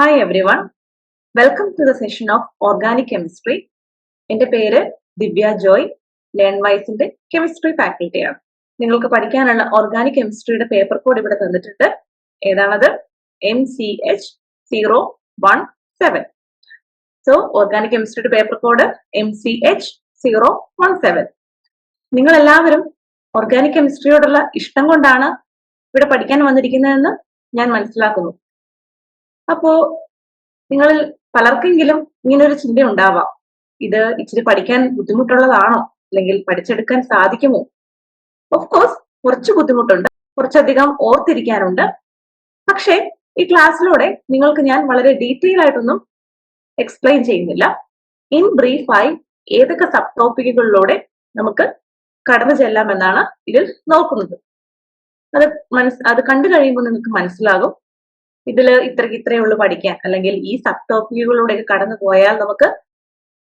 Hi everyone welcome to the session of organic chemistry എന്റെ പേര് ദിവ്യ ജോയ് ലേൺ വൈസിന്റെ കെമിസ്ട്രി ഫാക്കൽറ്റിയാണ് നിങ്ങൾക്ക് പഠിക്കാനുള്ള ഓർഗാനിക് കെമിസ്ട്രിയുടെ പേപ്പർ കോഡ് ഇവിടെ തന്നിട്ടുണ്ട്. ഏതാണത്? M C H zero one seven so organic കെമിസ്ട്രിയുടെ paper code M C H zero one seven നിങ്ങൾ എല്ലാവരും ഓർഗാനിക് കെമിസ്ട്രിയോടുള്ള ഇഷ്ടം കൊണ്ടാണ് ഇവിടെ പഠിക്കാൻ വന്നിരിക്കുന്നതെന്ന് ഞാൻ മനസ്സിലാക്കുന്നു. അപ്പോ നിങ്ങളിൽ പലർക്കെങ്കിലും ഇങ്ങനൊരു ചിന്ത ഉണ്ടാവാം. ഇത് ഇച്ചിരി പഠിക്കാൻ ബുദ്ധിമുട്ടുള്ളതാണോ? അല്ലെങ്കിൽ പഠിച്ചെടുക്കാൻ സാധിക്കുമോ? ഓഫ് കോഴ്സ് കുറച്ച് ബുദ്ധിമുട്ടുണ്ട്. കുറച്ചധികം ഓർത്തിരിക്കാനുണ്ട്. പക്ഷേ ഈ ക്ലാസ്സിലൂടെ നിങ്ങൾക്ക് ഞാൻ വളരെ ഡീറ്റെയിൽ ആയിട്ടൊന്നും എക്സ്പ്ലെയിൻ ചെയ്യുന്നില്ല. ഇൻ ബ്രീഫായി ഏതൊക്കെ സബ് ടോപ്പിക്കുകളിലൂടെ നമുക്ക് കടന്നു ചെല്ലാം എന്നാണ് ഇതിൽ നോക്കുന്നത്. അത് മനസ് അത് കണ്ടു കഴിയുമ്പോൾ നിങ്ങൾക്ക് മനസ്സിലാകും. ഇതിൽ ഇത്രയ്ക്ക് ഇത്രയേ ഉള്ളൂ പഠിക്കാൻ. അല്ലെങ്കിൽ ഈ സബ് ടോപ്പിക്കുകളിലൂടെ കടന്നു പോയാൽ നമുക്ക്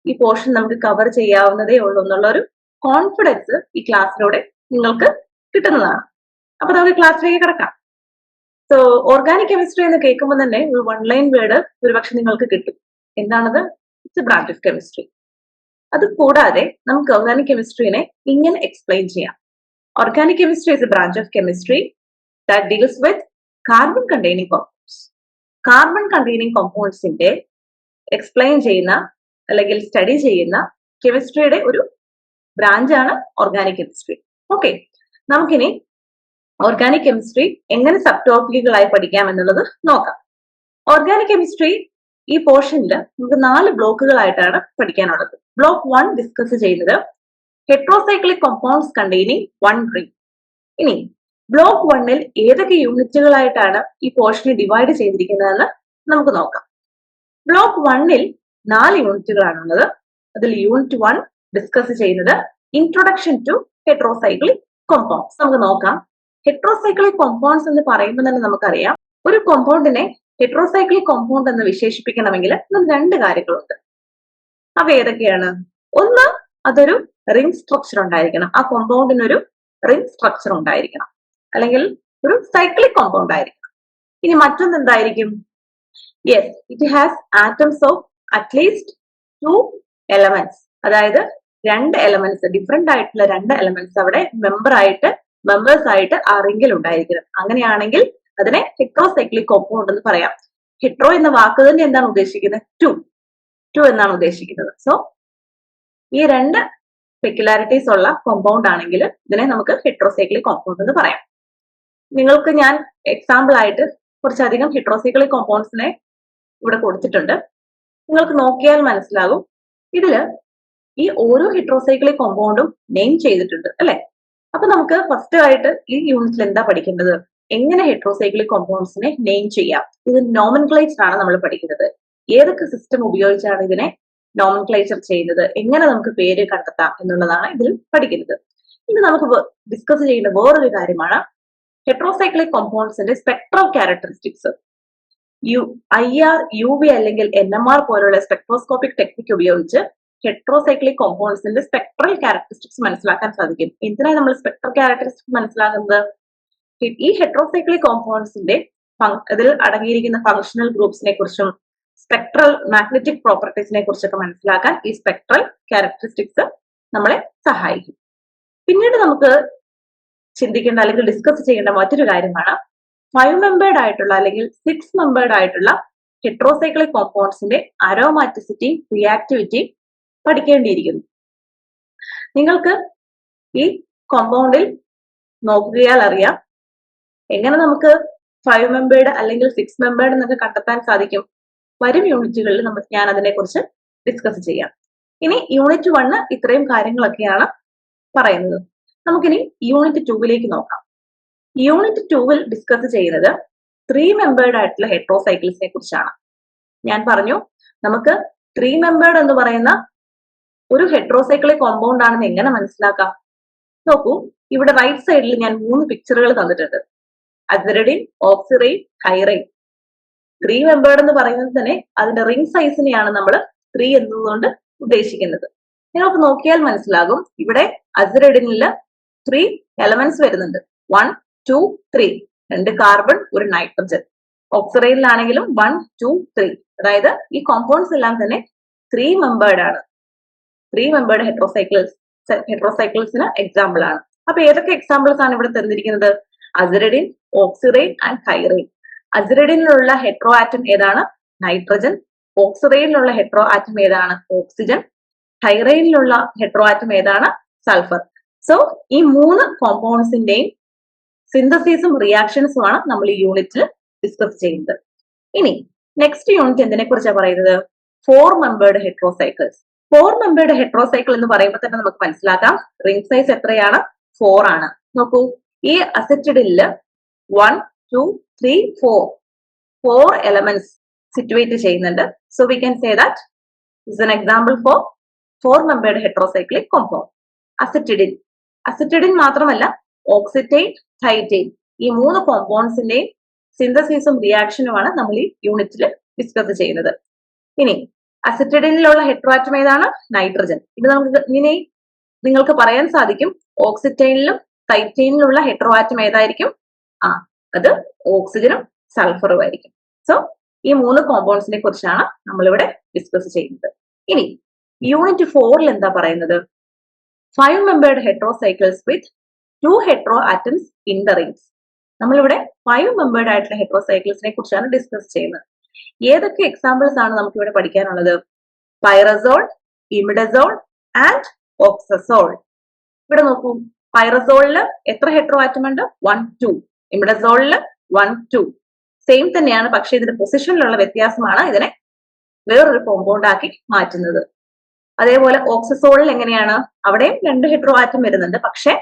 ഈ പോർഷൻ നമുക്ക് കവർ ചെയ്യാവുന്നതേ ഉള്ളൂ എന്നുള്ള ഒരു കോൺഫിഡൻസ് ഈ ക്ലാസ്സിലൂടെ നിങ്ങൾക്ക് കിട്ടുന്നതാണ്. അപ്പൊ നമുക്ക് ക്ലാസ്സിലേക്ക് കിടക്കാം. സോ ഓർഗാനിക് കെമിസ്ട്രി എന്ന് കേൾക്കുമ്പോൾ തന്നെ ഒരു വൺ ലൈൻ വേർഡ് ഒരുപക്ഷെ നിങ്ങൾക്ക് കിട്ടും. എന്താണത്? It's a branch of chemistry അത് കൂടാതെ നമുക്ക് ഓർഗാനിക് കെമിസ്ട്രീനെ ഇങ്ങനെ എക്സ്പ്ലെയിൻ ചെയ്യാം. Organic chemistry is a branch of chemistry that deals with carbon containing compounds carbon containing കോമ്പൗണ്ട്സിന്റെ explain ചെയ്യുന്ന അല്ലെങ്കിൽ സ്റ്റഡി ചെയ്യുന്ന കെമിസ്ട്രിയുടെ ഒരു ബ്രാഞ്ചാണ് ഓർഗാനിക് കെമിസ്ട്രി ഓക്കെ നമുക്കിനി ഓർഗാനിക് കെമിസ്ട്രി എങ്ങനെ സബ് ടോപ്പിക്കുകളായി പഠിക്കാം എന്നുള്ളത് നോക്കാം. ഓർഗാനിക് കെമിസ്ട്രി ഈ പോർഷനിൽ നമുക്ക് നാല് ബ്ലോക്കുകളായിട്ടാണ് പഠിക്കാനുള്ളത്. ബ്ലോക്ക് വൺ ഡിസ്കസ് ചെയ്യുന്നത് heterocyclic compounds containing one ring ഇനി ബ്ലോക്ക് വണ്ണിൽ ഏതൊക്കെ യൂണിറ്റുകളായിട്ടാണ് ഈ പോർഷനെ ഡിവൈഡ് ചെയ്തിരിക്കുന്നതെന്ന് നമുക്ക് നോക്കാം. ബ്ലോക്ക് വണ്ണിൽ നാല് യൂണിറ്റുകളാണുള്ളത് അതിൽ യൂണിറ്റ് വൺ ഡിസ്കസ് ചെയ്യുന്നത് ഇൻട്രൊഡക്ഷൻ ടു ഹെട്രോസൈക്ലിക് കോമ്പൗണ്ട്സ് നമുക്ക് നോക്കാം. ഹെട്രോസൈക്ലിക് കോമ്പൗണ്ട്സ് എന്ന് പറയുമ്പോൾ തന്നെ നമുക്കറിയാം ഒരു കോമ്പൗണ്ടിനെ ഹെട്രോസൈക്ലിക് കോമ്പൗണ്ട് എന്ന് വിശേഷിപ്പിക്കണമെങ്കിൽ രണ്ട് കാര്യങ്ങളുണ്ട്. അവ ഏതൊക്കെയാണ്? ഒന്ന് അതൊരു റിംഗ് സ്ട്രക്ചർ ഉണ്ടായിരിക്കണം. ആ കോമ്പൗണ്ടിനൊരു റിംഗ് സ്ട്രക്ചർ ഉണ്ടായിരിക്കണം. അല്ലെങ്കിൽ ഒരു സൈക്ലിക് കോമ്പൗണ്ട് ആയിരിക്കും. ഇനി മറ്റൊന്ന് എന്തായിരിക്കും? Yes it has atoms of at least two elements അതായത് രണ്ട് എലമെന്റ്സ് ഡിഫറെന്റ് ആയിട്ടുള്ള രണ്ട് എലമെന്റ്സ് അവിടെ മെമ്പർ ആയിട്ട് മെമ്പേഴ്സ് ആയിട്ട് ആ റിംഗിൽ ഉണ്ടായിരിക്കണം. അങ്ങനെയാണെങ്കിൽ അതിനെ ഹെട്രോസൈക്ലിക് കോമ്പൗണ്ട് എന്ന് പറയാം. ഹെട്രോ എന്ന വാക്ക് തന്നെ എന്താണ് ഉദ്ദേശിക്കുന്നത്? ടു ടു എന്നാണ് ഉദ്ദേശിക്കുന്നത്. സോ ഈ രണ്ട് പെക്യുലാരിറ്റീസ് ഉള്ള കോമ്പൗണ്ട് ആണെങ്കിൽ ഇതിനെ നമുക്ക് ഹെട്രോസൈക്ലിക് കോമ്പൗണ്ട് എന്ന് പറയാം. നിങ്ങൾക്ക് ഞാൻ എക്സാമ്പിൾ ആയിട്ട് കുറച്ചധികം ഹെട്രോസൈക്ലിക് കോമ്പൗണ്ട്സിനെ ഇവിടെ കൊടുത്തിട്ടുണ്ട്. നിങ്ങൾക്ക് നോക്കിയാൽ മനസ്സിലാകും. ഇതിൽ ഈ ഓരോ ഹെട്രോസൈക്ലിക് കോമ്പൗണ്ടും നെയിം ചെയ്തിട്ടുണ്ട് അല്ലെ? അപ്പൊ നമുക്ക് ഫസ്റ്റ് ആയിട്ട് ഈ യൂണിറ്റിൽ എന്താ പഠിക്കേണ്ടത്? എങ്ങനെ ഹെട്രോസൈക്ലിക് കോമ്പൗണ്ട്സിനെ നെയിം ചെയ്യാം? ഇത് നോമൻക്ലേച്ചർ ആണ് നമ്മൾ പഠിക്കുന്നത്. ഏതൊക്കെ സിസ്റ്റം ഉപയോഗിച്ചാണ് ഇതിനെ നോമൻക്ലേച്ചർ ചെയ്യുന്നത്? എങ്ങനെ നമുക്ക് പേര് കണ്ടെത്താം എന്നുള്ളതാണ് ഇതിൽ പഠിക്കുന്നത്. ഇനി നമുക്ക് ഡിസ്കസ് ചെയ്യേണ്ട വേറൊരു കാര്യമാണ് heterocyclic കോമ്പൗണ്ട്സിന്റെ spectral characteristics U I R U V അല്ലെങ്കിൽ എൻ എം ആർ പോലുള്ള സ്പെക്ട്രോസ്കോപ്പിക് ടെക്നിക് ഉപയോഗിച്ച് ഹെട്രോസൈക്ലിക് കോമ്പൗണ്ട്സിന്റെ സ്പെക്ട്രൽ ക്യാരക്ടറിസ്റ്റിക്സ് മനസ്സിലാക്കാൻ സാധിക്കും. എന്തിനാണ് നമ്മൾ സ്പെക്ട്രൽ ക്യാരക്ടറിസ്റ്റിക്സ് മനസ്സിലാക്കുന്നത്? ഈ ഹെട്രോസൈക്ലിക് കോമ്പൗണ്ട്സിന്റെ ഇതിൽ അടങ്ങിയിരിക്കുന്ന ഫങ്ഷണൽ ഗ്രൂപ്പ്സിനെ കുറിച്ചും സ്പെക്ട്രൽ മാഗ്നറ്റിക് പ്രോപ്പർട്ടീസിനെ കുറിച്ചൊക്കെ മനസ്സിലാക്കാൻ ഈ സ്പെക്ട്രൽ ക്യാരക്ടറിസ്റ്റിക്സ് നമ്മളെ സഹായിക്കും. പിന്നീട് നമുക്ക് ചിന്തിക്കേണ്ട അല്ലെങ്കിൽ ഡിസ്കസ് ചെയ്യേണ്ട മറ്റൊരു കാര്യമാണ് ഫൈവ് മെമ്പേർഡ് ആയിട്ടുള്ള അല്ലെങ്കിൽ സിക്സ് മെമ്പേർഡ് ആയിട്ടുള്ള ഹെട്രോസൈക്ലിക് കോമ്പൗണ്ട്സിന്റെ അരോമാറ്റിസിറ്റി റിയാക്ടിവിറ്റി പഠിക്കേണ്ടിയിരിക്കുന്നു. നിങ്ങൾക്ക് ഈ കോമ്പൗണ്ടിൽ നോക്കുകയാൽ അറിയാം എങ്ങനെ നമുക്ക് ഫൈവ് മെമ്പേർഡ് അല്ലെങ്കിൽ സിക്സ് മെമ്പേർഡ് എന്നൊക്കെ കണ്ടെത്താൻ സാധിക്കും. വരും യൂണിറ്റുകളിൽ നമുക്ക് ഞാൻ അതിനെക്കുറിച്ച് ഡിസ്കസ് ചെയ്യാം. ഇനി യൂണിറ്റ് വണ്ണ് ഇത്രയും കാര്യങ്ങളൊക്കെയാണ് പറയുന്നത്. നമുക്കിനി യൂണിറ്റ് ടൂവിലേക്ക് നോക്കാം. യൂണിറ്റ് ടൂവിൽ ഡിസ്കസ് ചെയ്യുന്നത് ത്രീ മെമ്പേർഡ് ആയിട്ടുള്ള ഹെട്രോസൈക്കിൾസിനെ കുറിച്ചാണ്. ഞാൻ പറഞ്ഞു നമുക്ക് ത്രീ മെമ്പേർഡ് എന്ന് പറയുന്ന ഒരു ഹെട്രോസൈക്കിളെ കോമ്പൗണ്ട് ആണെന്ന് എങ്ങനെ മനസ്സിലാക്കാം? നോക്കൂ ഇവിടെ റൈറ്റ് സൈഡിൽ ഞാൻ മൂന്ന് പിക്ചറുകൾ തന്നിട്ടുണ്ട്. അസറിഡിൻ ഓക്സിറൈൻ ഹൈറൈൻ ത്രീ മെമ്പേർഡ് എന്ന് പറയുന്നത് തന്നെ അതിന്റെ റിംഗ് സൈസിനെയാണ് നമ്മൾ ത്രീ എന്നതുകൊണ്ട് ഉദ്ദേശിക്കുന്നത്. നിങ്ങൾക്ക് നോക്കിയാൽ മനസ്സിലാകും ഇവിടെ അസറിഡിനിൽ ത്രീ എലമെന്റ്സ് വരുന്നുണ്ട്. വൺ ടു ത്രീ രണ്ട് കാർബൺ ഒരു നൈട്രജൻ ഓക്സിറൈനിലാണെങ്കിലും വൺ ടു ത്രീ അതായത് ഈ കോമ്പൗണ്ട്സ് എല്ലാം തന്നെ ത്രീ മെമ്പേർഡ് ആണ്. ത്രീ മെമ്പേർഡ് ഹെട്രോസൈക്കിൾസ് ഹെട്രോസൈക്കിൾസിന് എക്സാമ്പിൾ ആണ്. അപ്പൊ ഏതൊക്കെ എക്സാമ്പിൾസ് ആണ് ഇവിടെ തന്നിരിക്കുന്നത്? അസിറഡിൻ ഓക്സിറൈൻ ആൻഡ് ഹൈറൈൻ അസിറഡിനിലുള്ള ഹെട്രോ ആറ്റം ഏതാണ്? നൈട്രജൻ ഓക്സിറൈനിലുള്ള ഹെട്രോ ആറ്റം ഏതാണ്? ഓക്സിജൻ ഹൈറൈനിലുള്ള ഹെട്രോ ആറ്റം ഏതാണ്? സൾഫർ സോ ഈ മൂന്ന് കോമ്പൗണ്ട്സിന്റെയും സിന്തസിസും റിയാക്ഷൻസും ആണ് നമ്മൾ ഈ യൂണിറ്റിൽ ഡിസ്കസ് ചെയ്യുന്നത്. ഇനി നെക്സ്റ്റ് യൂണിറ്റ് എന്തിനെ കുറിച്ചാണ് പറയുന്നത്? Four membered heterocycles four membered heterocycle എന്ന് പറയുമ്പോൾ തന്നെ നമുക്ക് മനസ്സിലാക്കാം. റിംഗ് സൈസ് എത്രയാണ്? ഫോർ ആണ്. നോക്കൂ ഈ അസെറ്റഡിൽ one two three four four elements situate ചെയ്യുന്നുണ്ട്. So we can say that is an example for four membered heterocyclic compound azetidine azetidine മാത്രമല്ല ഓക്സിറ്റൈൻ ടൈറ്റൈൻ ഈ മൂന്ന് കോമ്പൗണ്ട്സിന്റെയും സിന്തസിസും റിയാക്ഷനുമാണ് നമ്മൾ ഈ യൂണിറ്റിൽ ഡിസ്കസ് ചെയ്യുന്നത്. ഇനി അസിറ്റഡിനിലുള്ള ഹെട്രോആറ്റം ഏതാണ്? നൈട്രജൻ ഇത് നമുക്ക് ഇനി നിങ്ങൾക്ക് പറയാൻ സാധിക്കും. ഓക്സിറ്റൈനിലും ടൈറ്റൈനിലുള്ള ഹെട്രോആറ്റം ഏതായിരിക്കും? ആ അത് ഓക്സിജനും സൾഫറും ആയിരിക്കും. സോ ഈ മൂന്ന് കോമ്പൗണ്ട്സിനെ കുറിച്ചാണ് നമ്മളിവിടെ ഡിസ്കസ് ചെയ്യുന്നത്. ഇനി യൂണിറ്റ് ഫോറിൽ എന്താ പറയുന്നത്? Five membered heterocycles with two hetero atoms in the rings നമ്മളിവിടെ ഫൈവ് മെമ്പേർഡ് ആയിട്ടുള്ള ഹെട്രോസൈക്കിൾസിനെ കുറിച്ചാണ് ഡിസ്കസ് ചെയ്യുന്നത്. ഏതൊക്കെ എക്സാമ്പിൾസ് ആണ് നമുക്ക് ഇവിടെ പഠിക്കാനുള്ളത്? പൈറസോൾ ഇമിഡസോൾ ആൻഡ് ഓക്സസോൾ ഇവിടെ നോക്കൂ. പൈറസോളിൽ എത്ര ഹെട്രോ ആറ്റം ഉണ്ട്? വൺ ടു ഇമിഡസോളിൽ വൺ ടു സെയിം തന്നെയാണ് പക്ഷെ ഇതിന്റെ പൊസിഷനിലുള്ള വ്യത്യാസമാണ് ഇതിനെ വേറൊരു കോമ്പൗണ്ട് ആക്കി മാറ്റുന്നത്. അതേപോലെ ഓക്സിസോളിൽ എങ്ങനെയാണ്? അവിടെയും രണ്ട് ഹെട്രോ ആറ്റം വരുന്നുണ്ട്. പക്ഷെ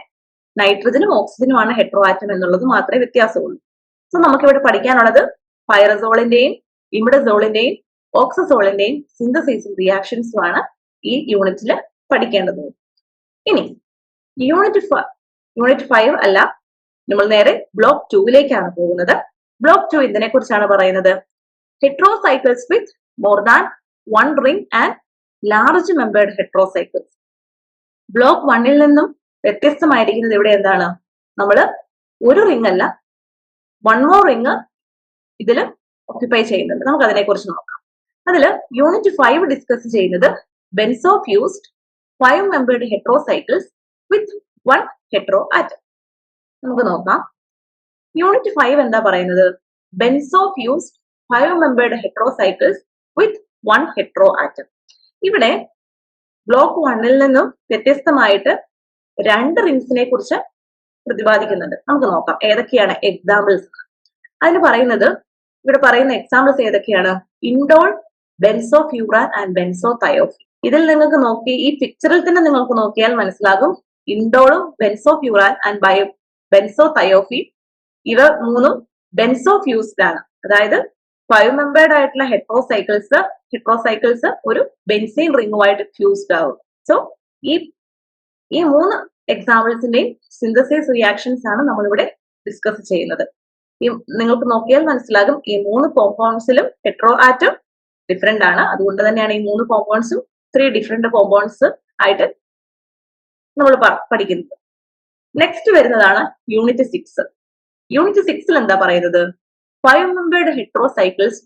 നൈട്രജനും ഓക്സിജനുമാണ് ഹെട്രോ ആറ്റം എന്നുള്ളത് മാത്രമേ വ്യത്യാസമുള്ളൂ. സോ നമുക്കിവിടെ പഠിക്കാനുള്ളത് പൈറസോളിന്റെയും ഇമിഡസോളിന്റെയും ഓക്സസോളിന്റെയും സിന്തസൈസും റിയാക്ഷൻസും ആണ് ഈ യൂണിറ്റിൽ പഠിക്കേണ്ടത്. ഇനി യൂണിറ്റ് യൂണിറ്റ് ഫൈവ് അല്ല നമ്മൾ നേരെ ബ്ലോക്ക് ടൂവിലേക്കാണ് പോകുന്നത്. ബ്ലോക്ക് ടു ഇതിനെ കുറിച്ചാണ് പറയുന്നത്. Heterocycles with more than one ring and large membered heterocycles block വണ്ണിൽ നിന്നും വ്യത്യസ്തമായിരിക്കുന്നത് ഇവിടെ എന്താണ്? നമ്മൾ ഒരു റിംഗ് അല്ല വൺ മോർ റിംഗ് ഇതിൽ ഓക്യുപ്പൈ ചെയ്യുന്നുണ്ട്. നമുക്ക് അതിനെ കുറിച്ച് നോക്കാം. അതിൽ യൂണിറ്റ് ഫൈവ് ഡിസ്കസ് ചെയ്യുന്നത് benzo fused five membered heterocycles with one hetero atom നമുക്ക് നോക്കാം. യൂണിറ്റ് ഫൈവ് എന്താ പറയുന്നത്? Benzo fused five membered heterocycles with one hetero atom ഇവിടെ ബ്ലോക്ക് വണ്ണിൽ നിന്നും വ്യത്യസ്തമായിട്ട് രണ്ട് റിംഗ്സിനെ കുറിച്ച് പ്രതിപാദിക്കുന്നുണ്ട്. നമുക്ക് നോക്കാം. ഏതൊക്കെയാണ് എക്സാമ്പിൾസ് അതിന് പറയുന്നത് ഇവിടെ പറയുന്ന എക്സാമ്പിൾസ് ഏതൊക്കെയാണ്? Indole benzofuran and benzothiophene ഇതിൽ നിങ്ങൾക്ക് നോക്കി ഈ പിക്ചറിൽ തന്നെ നിങ്ങൾക്ക് നോക്കിയാൽ മനസ്സിലാകും. ഇൻഡോളും benzofuran and bio benzothiophene ഇവ മൂന്നും ബെൻസോ ഫ്യൂസ്ഡ് ആണ്. അതായത് ഫൈവ് മെമ്പേർഡ് ആയിട്ടുള്ള ഹെട്രോസൈക്കിൾസ് ഹെട്രോസൈക്കിൾസ് ഒരു ബെൻസീൻ റിംഗുമായിട്ട് ഫ്യൂസ്ഡ് ആവും. സോ ഈ ഈ മൂന്ന് എക്സാമ്പിൾസിന്റെയും സിന്തസിസ് റിയാക്ഷൻസ് ആണ് നമ്മളിവിടെ ഡിസ്കസ് ചെയ്യുന്നത്. ഈ നിങ്ങൾക്ക് നോക്കിയാൽ മനസ്സിലാകും ഈ മൂന്ന് കോമ്പൗണ്ട്സിലും ഹെട്രോ ആറ്റം ഡിഫറെന്റ് ആണ്. അതുകൊണ്ട് തന്നെയാണ് ഈ മൂന്ന് കോമ്പൗണ്ട്സും ത്രീ ഡിഫറെന്റ് കോമ്പൗണ്ട്സ് ആയിട്ട് നമ്മൾ പഠിക്കുന്നത്. നെക്സ്റ്റ് വരുന്നതാണ് യൂണിറ്റ് സിക്സ് യൂണിറ്റ് സിക്സിൽ എന്താ പറയുന്നത്? Five membered heterocycles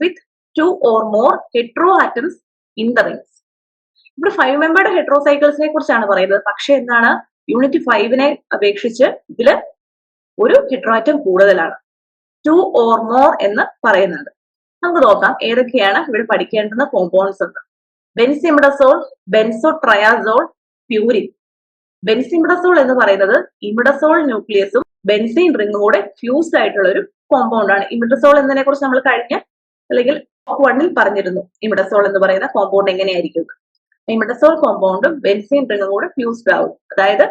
two or more hetero atoms in the rings ഇവിടെ ഫൈവ് മെമ്പേർഡ് ഹെട്രോസൈക്കിൾസിനെ കുറിച്ചാണ് പറയുന്നത്. പക്ഷെ എന്താണ്? യൂണിറ്റ് ഫൈവിനെ അപേക്ഷിച്ച് ഇതിൽ ഒരു ഹെട്രോ ആറ്റം കൂടുതലാണ്. ടു ഓർ മോർ എന്ന് പറയുന്നുണ്ട് നമുക്ക് നോക്കാം ഏതൊക്കെയാണ് ഇവിടെ പഠിക്കേണ്ടുന്ന കോമ്പൗണ്ട്സ് എന്ന്. Benzimidazole benzotriazole purine. ബെൻസിമിഡസോൾ എന്ന് പറയുന്നത് ഇമിഡസോൾ ന്യൂക്ലിയസും ബെൻസിൻ റിങ്ങും കൂടെ ഫ്യൂസ്ഡ് ആയിട്ടുള്ള ഒരു കോമ്പൗണ്ട് ആണ്. ഇമിഡസോൾ എന്നതിനെ കുറിച്ച് നമ്മൾ കഴിഞ്ഞ അല്ലെങ്കിൽ വണ്ണിൽ പറഞ്ഞിരുന്നു. ഇമിഡസോൾ എന്ന് പറയുന്ന കോമ്പൗണ്ട് എങ്ങനെയായിരിക്കും ഇമിഡസോൾ കോമ്പൗണ്ടും ബെൻസിൻ റിംഗും കൂടെ ഫ്യൂസ്ഡ് ആവും. അതായത്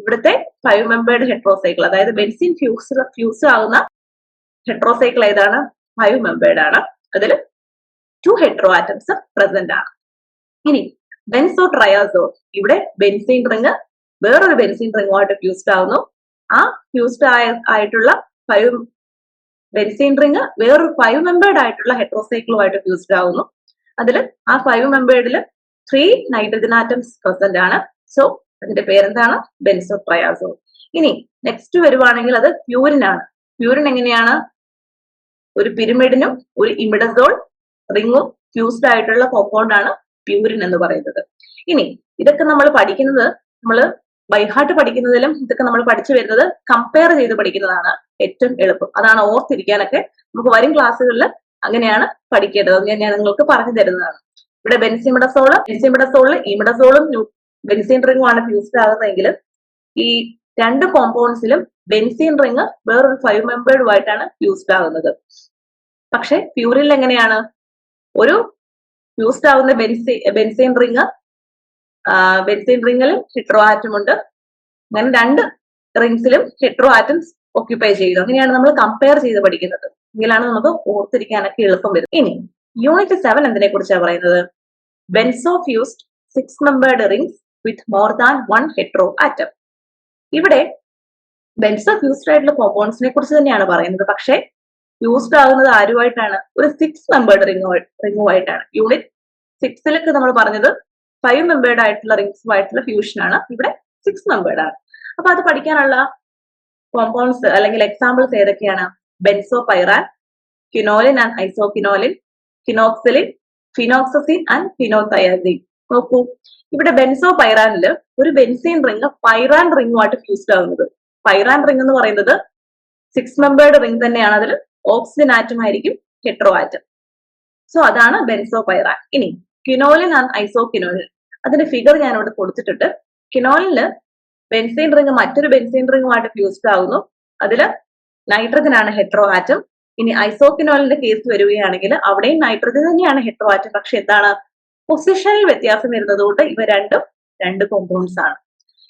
ഇവിടുത്തെ ഫൈവ് മെമ്പേർഡ് ഹെട്രോസൈക്കിൾ അതായത് ബെൻസിൻ ഫ്യൂസ് ഫ്യൂസ് ആവുന്ന ഹെട്രോസൈക്കിൾ ഏതാണ്? ഫൈവ് മെമ്പേർഡ് ആണ്. അതിൽ ടു ഹെട്രോ ആറ്റംസ് പ്രസന്റ് ആണ്. ഇനി ബെൻസോ ട്രയാസോൾ ഇവിടെ ബെൻസിൻ റിംഗ് വേറൊരു ബെൻസിൻ റിംഗുമായിട്ട് ഫ്യൂസ്ഡ് ആവുന്നു. ആ ഫ്യൂസ്ഡ് ആയ ആയിട്ടുള്ള ഫൈവ് ബെൻസിൻ റിങ് വേറൊരു ഫൈവ് മെമ്പേർഡ് ആയിട്ടുള്ള ഹെട്രോസൈക്കിളുമായിട്ട് ഫ്യൂസ്ഡ് ആവുന്നു. അതിൽ ആ ഫൈവ് മെമ്പേർഡിൽ ത്രീ നൈട്രജൻ ആറ്റംസ് പ്രസന്റ് ആണ്. സോ അതിന്റെ പേരെന്താണ്? ബെൻസോ ട്രയാസോ ഇനി നെക്സ്റ്റ് വരുവാണെങ്കിൽ അത് പ്യൂരിൻ ആണ്. പ്യൂരിൻ എങ്ങനെയാണ്? ഒരു പിരിമിഡിനും ഒരു ഇമിഡസോൾ റിങ്ങും ഫ്യൂസ്ഡ് ആയിട്ടുള്ള കോമ്പൗണ്ട് ആണ് പ്യൂരിൻ എന്ന് പറയുന്നത്. ഇനി ഇതൊക്കെ നമ്മൾ പഠിക്കുന്നത് നമ്മൾ ബൈഹാർട്ട് പഠിക്കുന്നതിലും ഇതൊക്കെ നമ്മൾ പഠിച്ചു വരുന്നത് കമ്പയർ ചെയ്ത് പഠിക്കുന്നതാണ് ഏറ്റവും എളുപ്പം. അതാണ് ഓർത്തിരിക്കാനൊക്കെ നമുക്ക് വരും ക്ലാസ്സുകളിൽ അങ്ങനെയാണ് പഠിക്കേണ്ടത്. ഞാൻ ഞാൻ നിങ്ങൾക്ക് പറഞ്ഞു തരുന്നതാണ്. ഇവിടെ ബെൻസിമിഡസോൾ ബെൻസിമിഡസോളിൽ ഇമിഡസോളും ബെൻസിൻ ആണ് ഫ്യൂസ്ഡ് ആകുന്നതെങ്കിൽ ഈ രണ്ട് കോമ്പൗണ്ട്സിലും ബെൻസിൻ റിങ് വേറൊരു ഫൈവ് മെമ്പേർഡുമായിട്ടാണ് ഫ്യൂസ്ഡ് ആകുന്നത്. പക്ഷെ പ്യൂരിൽ എങ്ങനെയാണ്? ഒരു ഫ്യൂസ്ഡ് ആകുന്ന ബെൻസി ബെൻസിൻ റിങ് ബെൻസിൻ റിങ്ങിലും ഹെട്രോ ആറ്റം ഉണ്ട്. അങ്ങനെ രണ്ട് റിങ്സിലും ഹെട്രോ ആറ്റംസ് ഓക്യുപ്പൈ ചെയ്യുന്നു. അങ്ങനെയാണ് നമ്മൾ കമ്പയർ ചെയ്ത് പഠിക്കുന്നത്. എങ്കിലാണ് നമുക്ക് ഓർത്തിരിക്കാനൊക്കെ എളുപ്പം വരും ഇനി യൂണിറ്റ് സെവൻ എന്തിനെ കുറിച്ചാണ് പറയുന്നത്? Benzo fused six membered rings with more than one hetero atom ഇവിടെ ബെൻസോ ഫ്യൂസ്ഡ് ആയിട്ടുള്ള കോമ്പൗണ്ട്സിനെ കുറിച്ച് തന്നെയാണ് പറയുന്നത്. പക്ഷേ യൂസ്ഡ് ആകുന്നത് ആരുമായിട്ടാണ്? ഒരു സിക്സ് മെമ്പേർഡ് റിങ്ങോ റിങ്ങുമായിട്ടാണ് യൂണിറ്റ് സിക്സിലൊക്കെ നമ്മൾ പറഞ്ഞത് ഫൈവ് മെമ്പേർഡ് ആയിട്ടുള്ള റിംഗ്സുമായിട്ടുള്ള ഫ്യൂഷൻ ആണ് ഇവിടെ സിക്സ് മെമ്പേർഡ് ആണ്. അപ്പൊ അത് പഠിക്കാനുള്ള കോമ്പൗണ്ട്സ് അല്ലെങ്കിൽ എക്സാമ്പിൾസ് ഏതൊക്കെയാണ്? Benzopyran quinoline and isoquinoline quinoxaline phenoxazine and phenothiazine നോക്കൂ. ഇവിടെ ബെൻസോ പൈറാനിൽ ഒരു ബെൻസീൻ റിംഗ് പൈറാൻ റിംഗുമായിട്ട് ഫ്യൂസ്ഡ് ആകുന്നത് പൈറാൻ റിംഗ് എന്ന് പറയുന്നത് സിക്സ് മെമ്പേർഡ് റിംഗ് തന്നെയാണ്. അതിൽ ഓക്സിജൻ ആറ്റം ആയിരിക്കും ഹെട്രോ ആറ്റം സോ അതാണ് ബെൻസോ പൈറാൻ ഇനി കിനോലിൻ ആൻഡ് ഐസോകിനോലിൻ അതിന്റെ ഫിഗർ ഞാൻ ഇവിടെ കൊടുത്തിട്ടുണ്ട് കിനോലിന് ബെൻസീൻ റിംഗ് മറ്റൊരു ബെൻസീൻ റിംഗുമായിട്ട് ഫ്യൂസ്ഡ് ആകുന്നു അതിൽ നൈട്രജൻ ആണ് ഹെട്രോ ആറ്റം ഇനി ഐസോക്കിനോളിന്റെ കേസ് വരികയാണെങ്കിൽ അവിടെയും നൈട്രജൻ തന്നെയാണ് ഹെട്രോ ആറ്റം പക്ഷെ എന്താണ്? പൊസിഷനിൽ വ്യത്യാസം വരുന്നത് കൊണ്ട് ഇവ രണ്ടും രണ്ട് കോമ്പൗണ്ട്സ് ആണ്.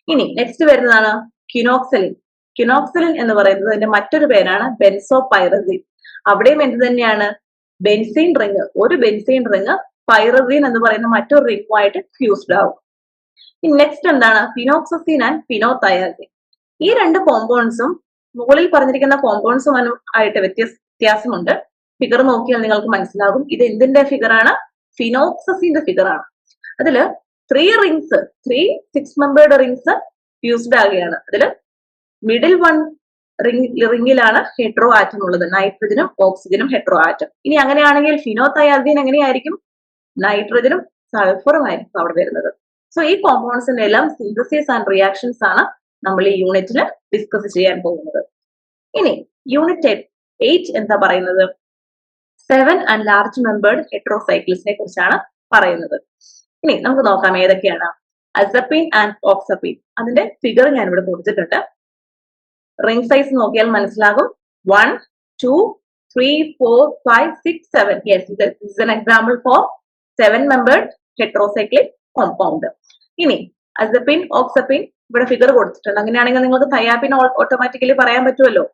ഇനി നെക്സ്റ്റ് വരുന്നതാണ് കിനോക്സലിൻ കിനോക്സലിൻ എന്ന് പറയുന്നത് അതിന്റെ മറ്റൊരു പേരാണ് ബെൻസോ പൈറസിൻ അവിടെയും എന്ത് തന്നെയാണ്? ബെൻസീൻ റിങ് ഒരു ബെൻസീൻ റിങ് പൈറസിൻ എന്ന് പറയുന്ന മറ്റൊരു റിങ്ങുമായിട്ട് ഫ്യൂസ്ഡ് ആവും. നെക്സ്റ്റ് എന്താണ്? ഫിനോക്സസീൻ ആൻഡ് ഫിനോതയാസിൻ ഈ രണ്ട് കോമ്പൗണ്ട്സും മുകളിൽ പറഞ്ഞിരിക്കുന്ന കോമ്പൗണ്ട്സും ആയിട്ട് വ്യത്യസ്ത വ്യത്യാസമുണ്ട്. ഫിഗർ നോക്കിയാൽ നിങ്ങൾക്ക് മനസ്സിലാകും. ഇത് എന്തിന്റെ ഫിഗറാണ് ഫിനോക്സസിന്റെ ഫിഗറാണ് അതിൽ three rings three six membered rings fused ആകുകയാണ് അതിൽ മിഡിൽ വൺ റിംഗ് റിംഗിലാണ് ഹെട്രോ ആറ്റം ഉള്ളത്. നൈട്രജനും ഓക്സിജനും ഹെട്രോ ആറ്റം ഇനി അങ്ങനെയാണെങ്കിൽ ഫിനോതയാസിൻ എങ്ങനെയായിരിക്കും? നൈട്രജനും സൾഫറും ആയിരിക്കും അവിടെ വരുന്നത്. സോ ഈ കോമ്പൗണ്ട്സിന്റെ എല്ലാം സിന്തസിസ് ആൻഡ് റിയാക്ഷൻസ് ആണ് നമ്മൾ ഈ യൂണിറ്റിൽ ഡിസ്കസ് ചെയ്യാൻ പോകുന്നത്. ഇനി യൂണിറ്റ് എയ്റ്റ് എന്താ പറയുന്നത്? സെവൻ ആൻഡ് ലാർജ് മെമ്പേർഡ് ഹെട്രോസൈക്കിൾസിനെ കുറിച്ചാണ് പറയുന്നത്. ഇനി നമുക്ക് നോക്കാം ഏതൊക്കെയാണ്? അസപ്പിൻ ആൻഡ് ഓക്സപ്പിൻ അതിന്റെ ഫിഗർ ഞാൻ ഇവിടെ കൊടുത്തിട്ടുണ്ട്. റിംഗ് സൈസ് നോക്കിയാൽ മനസ്സിലാകും. One two three four five six seven yes is an example for seven membered heterocyclic compound ഇനി അസപ്പിൻ ഓക്സപ്പിൻ ഇവിടെ ഫിഗർ കൊടുത്തിട്ടുണ്ട്. അങ്ങനെയാണെങ്കിൽ നിങ്ങൾക്ക് തയ്യാപ്പിൻ ഓട്ടോമാറ്റിക്കലി പറയാൻ പറ്റുമല്ലോ.